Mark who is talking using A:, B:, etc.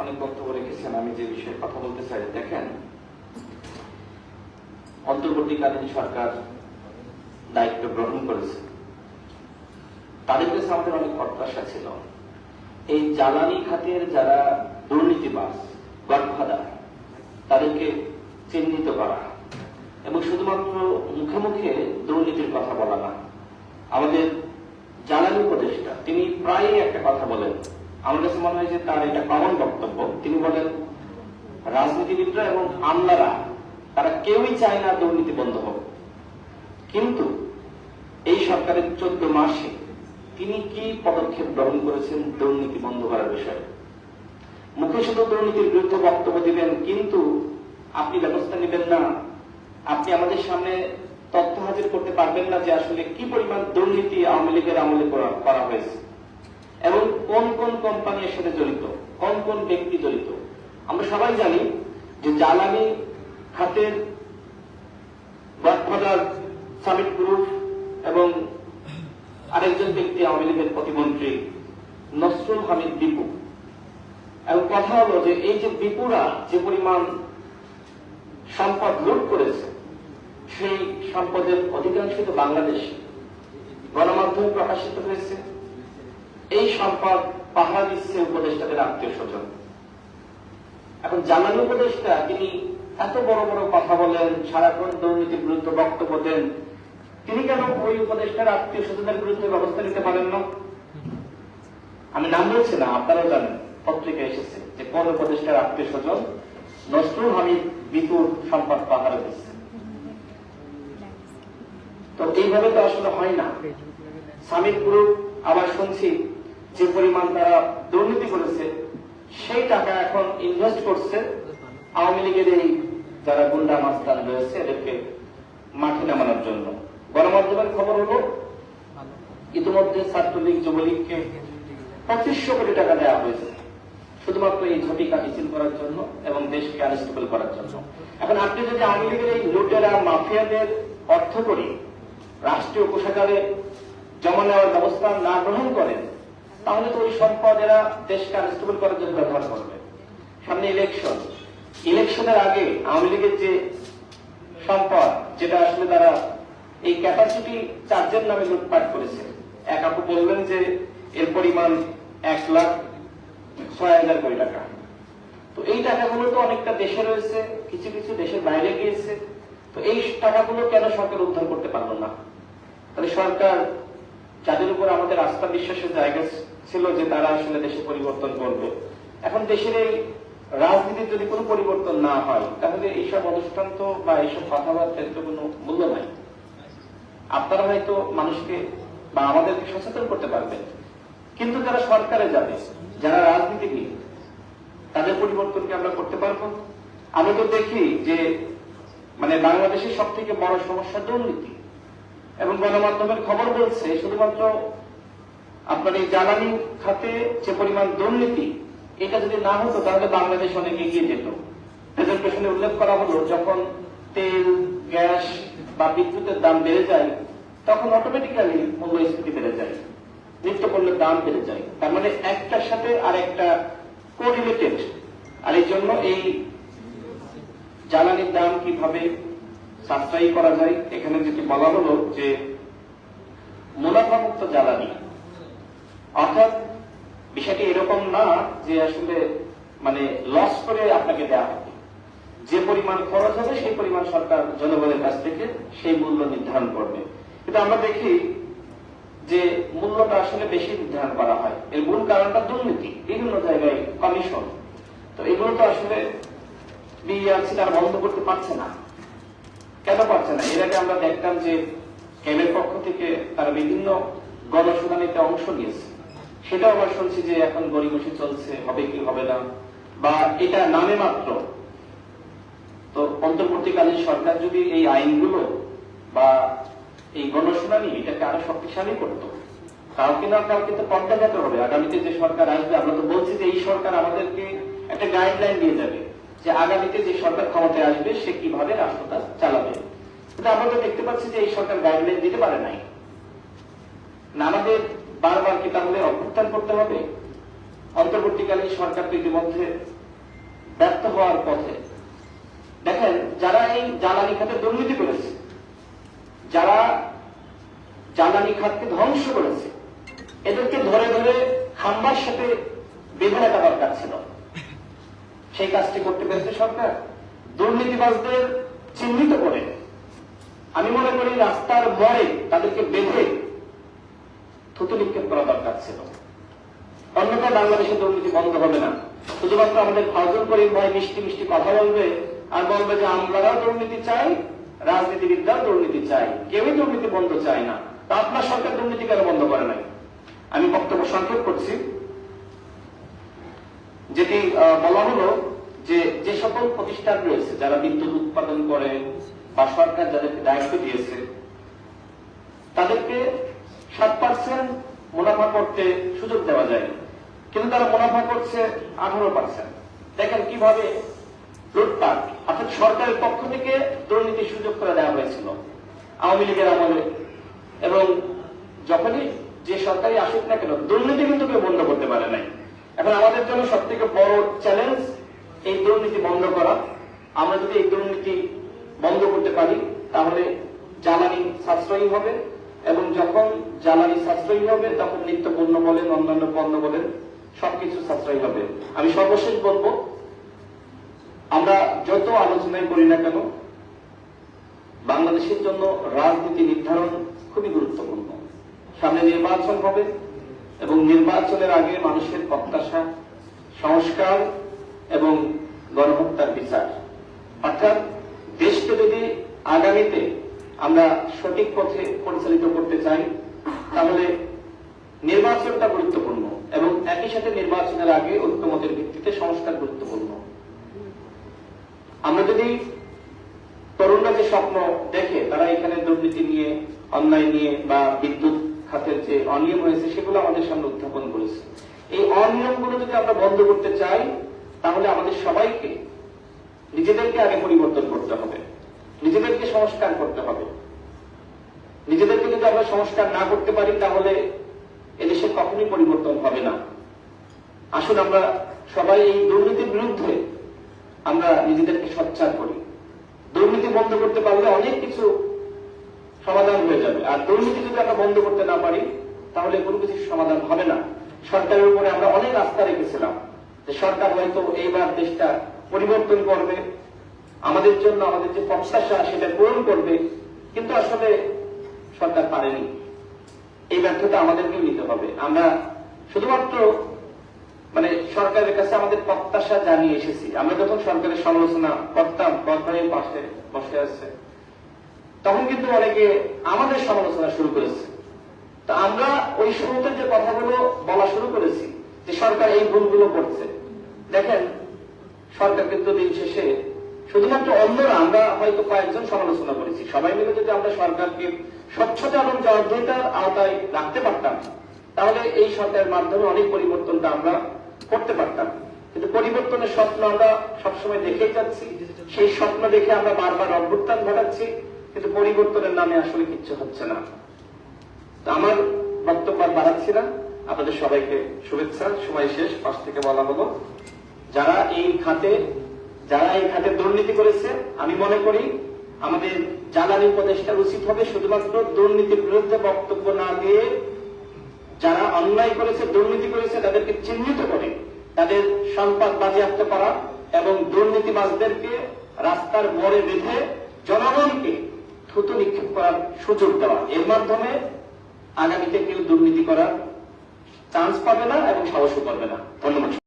A: অনেক বক্তব্য রেখেছেন, আমি যে বিষয়ে কথা বলতে চাই, দেখেন, অন্তর্বর্তীকালীন সরকার দায়িত্ব গ্রহণ করেছে। তাদের কাছে আমাদের অনেক প্রত্যাশা ছিল। এই জ্বালানি খাতের যারা দুর্নীতিবাজ গডফাদার তাদেরকে চিহ্নিত করা এবং শুধুমাত্র মুখে মুখে দুর্নীতির কথা বলা না, আমাদের জ্বালানি উপদেষ্টা, তিনি প্রায়ই একটা কথা বলেন আমার কাছে মনে হয় যে তার এটা কমন বক্তব্য। তিনি বলেন, রাজনীতিবিদরা এবং আমলারা তারা কেউই চায় না দুর্নীতি বন্ধ হোক। কিন্তু এই সরকারের চোদ্দ মাসে তিনি কি পদক্ষেপ গ্রহণ করেছেন দুর্নীতি বন্ধ করার বিষয়ে? মুখে শুধু দুর্নীতির বিরুদ্ধে বক্তব্য দিবেন, কিন্তু আপনি ব্যবস্থা নেবেন না। আপনি আমাদের সামনে তথ্য হাজির করতে পারবেন না যে আসলে কি পরিমাণ দুর্নীতি আওয়ামী লীগের আমলে করা হয়েছে। এবং কোন কোন কোম্পানি এর সাথে জড়িত, কোন কোন ব্যক্তি জড়িত। আমরা সবাই জানি যে জ্বালানি খাতের গডফাদার সামিট গ্রুপ এবং আরেকজন ব্যক্তি আওয়ামী লীগের প্রতিমন্ত্রী নসরুল হামিদ দীপু এবং কথা হলো যে এই যে বিপুরা যে পরিমাণ সম্পদ লুট করেছে, সেই সম্পদের অধিকাংশ তো বাংলাদেশে গণমাধ্যমে প্রকাশিত হয়েছে। এই সম্পদ পাহারা দিচ্ছে উপদেষ্টাদের আত্মীয় স্বজন। এখন জ্বালানি উপদেষ্টা, তিনি এত বড় বড় কথা বলেন সারাক্ষণ দুর্নীতির বিরুদ্ধে বক্তব্য দেন, তিনি কেন ওই উপদেষ্টার আত্মীয় স্বজনের বিরুদ্ধে ব্যবস্থা নিতে পারেন না? আমি নাম বলছি না আপনারাও জানেন, পত্রিকা এসেছে যে কোন উপদেষ্টার আত্মীয় স্বজন নসরুল হামিদ বিপুল সম্পদ পাহারা দিচ্ছে। তো এইভাবে তো আসলে হয় না। সামিট গ্রুপ আবার শুনছি যে পরিমাণ তারা দুর্নীতি করেছে, সেই টাকা এখন ইনভেস্ট করছে। আওয়ামী লীগের এই যারা গুন্ডা মাস্তান রয়েছে, এদেরকে মাঠে নামানোর জন্য। গণমাধ্যমের খবর হলো, ইতিমধ্যে ছাত্রলীগ যুবলীগকে পঁচিশশো কোটি টাকা দেওয়া হয়েছে, শুধুমাত্র এই ঝটিকা মিছিল করার জন্য এবং দেশকে আনস্টেবল করার জন্য। এখন আপনি যদি আওয়ামী লীগের এই লুটেরা মাফিয়াদের অর্থ করি রাষ্ট্রীয় কোষাগারে জমা নেওয়ার ব্যবস্থা না গ্রহণ করেন তাহলে তো ওই সম্পদ এরা দেশকে আনস্টেবল করার জন্য ব্যবহার করবে। সামনে ইলেকশন ইলেকশনের আগে আওয়ামী লীগের যে সম্পদ, যেটা আসলে তারা এই ক্যাপাসিটি চার্জের নামে লুটপাট করেছে। এক আপু বললেন যে, এর পরিমাণ এক লাখ ছয় হাজার কোটি টাকা। তো এই টাকাগুলো তো অনেকটা দেশে রয়েছে, কিছু কিছু দেশের বাইরে গিয়েছে। তো এই টাকাগুলো কেন সরকার উদ্ধার করতে পারল না? তাহলে সরকার যাদের উপর আমাদের আস্থা বিশ্বাসের জায়গা ছিল যে তারা আসলে দেশে পরিবর্তন করবে। এখন দেশের এই রাজনীতির যদি কোনো পরিবর্তন না হয়, তাহলে এইসব অনুষ্ঠান তো বা এইসব কথাবার্তার তো কোনো মূল্য নাই। আপনারা হয়তো মানুষকে বা আমাদেরকে সচেতন করতে পারবেন। কিন্তু যারা সরকারে যাবে, যারা রাজনীতি রাজনীতিবিদ, তাদের পরিবর্তনকে আমরা করতে পারব। আমি তো দেখি যে মানে বাংলাদেশের সব থেকে বড় সমস্যা দুর্নীতি। এবং গণমাধ্যমের খবর বলছে, শুধুমাত্র আপনার এই জ্বালানি খাতে যে পরিমাণ দুর্নীতি, এটা যদি না হতো, তাহলে বাংলাদেশ অনেক এগিয়ে যেত। প্রেজেন্টেশনে উল্লেখ করা হলো, যখন তেল, গ্যাস বা বিদ্যুতের দাম বেড়ে যায়, তখন অটোমেটিক্যালি মূল্যস্ফীতি বেড়ে যায় নিত্য পণ্যের দাম বেড়ে যায়। তার মানে একটার সাথে আর একটা কোরিলেটেড আর এই জন্য এই জ্বালানির দাম কীভাবে সাশ্রয়ী করা যায়। এখানে যেটি বলা হলো যে মুনাফামুক্ত জ্বালানি। অর্থাৎ বিষয়টি এরকম না যে আসলে মানে লস করে আপনাকে দেওয়া হবে। যে পরিমাণ খরচ হবে সেই পরিমাণ সরকার জনগণের কাছ থেকে সেই মূল্য নির্ধারণ করবে। কিন্তু আমরা দেখি যে মূল্যটা আসলে বেশি নির্ধারণ করা হয়। এর মূল কারণটা দুর্নীতি, বিভিন্ন জায়গায় কমিশন তো এগুলো তো আসলে বিআরসি তারা বন্ধ করতে পারছে না। কেন পারছে না। এর আগে আমরা দেখতাম যে ক্যাবের পক্ষ থেকে তারা বিভিন্ন গণশুনানিতে অংশ নিয়েছে। সেটাও আমরা শুনছি যে এখন গরিবসি চলছে, হবে কি হবে না, বা এটা নামে মাত্র। তো অন্তর্বর্তীকালীন সরকার যদি এই আইনগুলো বা এই গণশুনানি এটাকে আরও শক্তিশালী করতো কাউকে না কাউকে তো পর্দাঘাত হবে। আগামীতে যে সরকার আসবে, আমরা তো বলছি যে এই সরকার আমাদেরকে একটা গাইডলাইন দিয়ে যাবে। যে আগামীতে যে সরকার ক্ষমতায় আসবে, সে কীভাবে রাষ্ট্রটা চালাবে? কিন্তু আমরা তো দেখতে পাচ্ছি যে এই সরকার গাইডলাইন দিতে পারে নাই। না আমাদের বারবার কি তাহলে অভ্যুত্থান করতে হবে? অন্তর্বর্তীকালীন সরকার তো ইতিমধ্যে ব্যর্থ হওয়ার পথে। দেখেন, যারা এই জ্বালানি খাতে দুর্নীতি করেছে, যারা জ্বালানি খাতকে ধ্বংস করেছে, এদেরকে ধরে ধরে খাম্বার সাথে বেঁধে রাখা দরকার ছিল। সেই কাজটি করতে পেরেছে সরকার। দুর্নীতিবাজদের চিহ্নিত করে। আমি মনে করি রাস্তার মোড়ে তাদেরকে বেঁধে থুতু নিক্ষেপ করা দরকার ছিল। অন্যথায় বাংলাদেশের দুর্নীতি বন্ধ হবে না। শুধুমাত্র আমাদের ফাজল করিম ভাই মিষ্টি মিষ্টি কথা বলবে আর বলবে যে আমরাও দুর্নীতি চাই, রাজনীতিবিদরাও দুর্নীতি চাই। কেউই দুর্নীতি বন্ধ চায় না। তা আপনার সরকার দুর্নীতি কেন বন্ধ করে নাই? আমি বক্তব্য সংক্ষেপ করছি। যেটি বলা হলো যে যে সকল প্রতিষ্ঠান রয়েছে, যারা বিদ্যুৎ উৎপাদন করে বা সরকার যাদেরকে দায়িত্ব দিয়েছে, তাদেরকে সাত পার্সেন্ট মুনাফা করতে সুযোগ দেওয়া যায়। কিন্তু তারা মুনাফা করছে আঠারো পার্সেন্ট দেখেন কীভাবে লুটপাট, অর্থাৎ সরকারের পক্ষ থেকে দুর্নীতির সুযোগ করে দেওয়া হয়েছিল আওয়ামী লীগের আমলে। এবং যখনই যে সরকারি আসুক না কেন, দুর্নীতি কিন্তু কেউ বন্ধ করতে পারে নাই। এখন আমাদের জন্য সব থেকে বড় চ্যালেঞ্জ এই দুর্নীতি বন্ধ করা। আমরা যদি এই দুর্নীতি বন্ধ করতে পারি, তাহলে জ্বালানি সাশ্রয়ী হবে এবং যখন জ্বালানি সাশ্রয়ী হবে, তখন নিত্য পণ্য বলেন, অন্যান্য পণ্য বলেন, সবকিছু সাশ্রয়ী হবে। আমি সর্বশেষ বলব, আমরা যত আলোচনায় করি না কেন, বাংলাদেশের জন্য রাজনীতি নির্ধারণ খুবই গুরুত্বপূর্ণ। সামনে নির্বাচন হবে এবং নির্বাচনের আগে মানুষের প্রত্যাশা, সংস্কার এবং গণহত্যার বিচার। অর্থাৎ দেশকে যদি আগামীতে আমরা সঠিক পথে পরিচালিত করতে চাই, তাহলে নির্বাচনটা গুরুত্বপূর্ণ এবং একই সাথে নির্বাচনের আগে ঐক্যমতের ভিত্তিতে সংস্কার গুরুত্বপূর্ণ। আমরা যদি তরুণরা যে স্বপ্ন দেখে, তারা এখানে দুর্নীতি নিয়ে, অন্যায় নিয়ে বা বিদ্যুৎ খাতের যে অনিয়ম হয়েছে সেগুলো আমাদের সামনে উত্থাপন করেছে। এই অনিয়মগুলো যদি আমরা বন্ধ করতে চাই, তাহলে আমাদের সবাইকে, নিজেদেরকে আগে পরিবর্তন করতে হবে। নিজেদেরকে সংস্কার করতে হবে। নিজেদেরকে যদি আমরা সংস্কার না করতে পারি, তাহলে এদেশে কখনই পরিবর্তন হবে না। আসুন আমরা সবাই এই দুর্নীতির বিরুদ্ধে আমরা নিজেদেরকে সচ্চার করি। দুর্নীতি বন্ধ করতে পারলে অনেক কিছু সমাধান হয়ে যাবে। আর দুর্নীতি যদি আমরা বন্ধ করতে না পারি, তাহলে কোনো কিছু সমাধান হবে না। সরকারের উপরে আমরা অনেক আস্থা রেখেছিলাম যে সরকার হয়তো এইবার দেশটা পরিবর্তন করবে, আমাদের জন্য আমাদের যে প্রত্যাশা সেটা পূরণ করবে, কিন্তু আসলে সরকার পারেনি। এই ব্যর্থতা আমাদেরকেও নিতে হবে। আমরা শুধুমাত্র মানে সরকারের কাছে আমাদের প্রত্যাশা জানিয়ে এসেছি। আমরা যখন সরকারের সমালোচনা করতাম সরকারের পাশে বসে আছে তখন কিন্তু অনেকে আমাদের সমালোচনা শুরু করেছে। তো আমরা ওই শুরুতে যে কথাগুলো বলা শুরু করেছি, যে সরকার এই ভুলগুলো করছে, দেখেন, সরকার কিন্তু দিন শেষে শুধুমাত্র অন্যরা আমরা হয়তো কয়েকজন সমালোচনা করেছি। সবাই মিলে যদি আমরা সরকারকে স্বচ্ছতা এবং জবাবদিহিতার আওতায় রাখতে পারতাম, তাহলে এই সরকারের মাধ্যমে অনেক পরিবর্তনটা আমরা করতে পারতাম। কিন্তু পরিবর্তনের স্বপ্ন আমরা সবসময় দেখেই যাচ্ছি। সেই স্বপ্ন দেখে আমরা বারবার অভ্যুত্থান ঘটাচ্ছি। কিন্তু পরিবর্তনের নামে আসলে কিচ্ছু হচ্ছে না। আমার বক্তব্য আর বাড়াচ্ছি না। আপনাদের সবাইকে শুভেচ্ছা। সময় শেষ। পাশ থেকে বলা হলো, যারা এই খাতে, যারা এই খাতে দুর্নীতি করেছে, আমি মনে করি আমাদের জ্বালানি উপদেষ্টার উচিত হবে শুধুমাত্র দুর্নীতির বিরুদ্ধে বক্তব্য না দিয়ে যারা অন্যায় করেছে, দুর্নীতি করেছে, তাদেরকে চিহ্নিত করে তাদের সম্পদ বাজেয়াপ্ত করা এবং দুর্নীতিবাজদেরকে রাস্তার মোড়ে বেঁধে জনগণকে থুতু নিক্ষেপ করার সুযোগ দেওয়া। এর মাধ্যমে আগামীতে কেউ দুর্নীতি করার চান্স পাবে না এবং সাহসও পাবে না। ধন্যবাদ।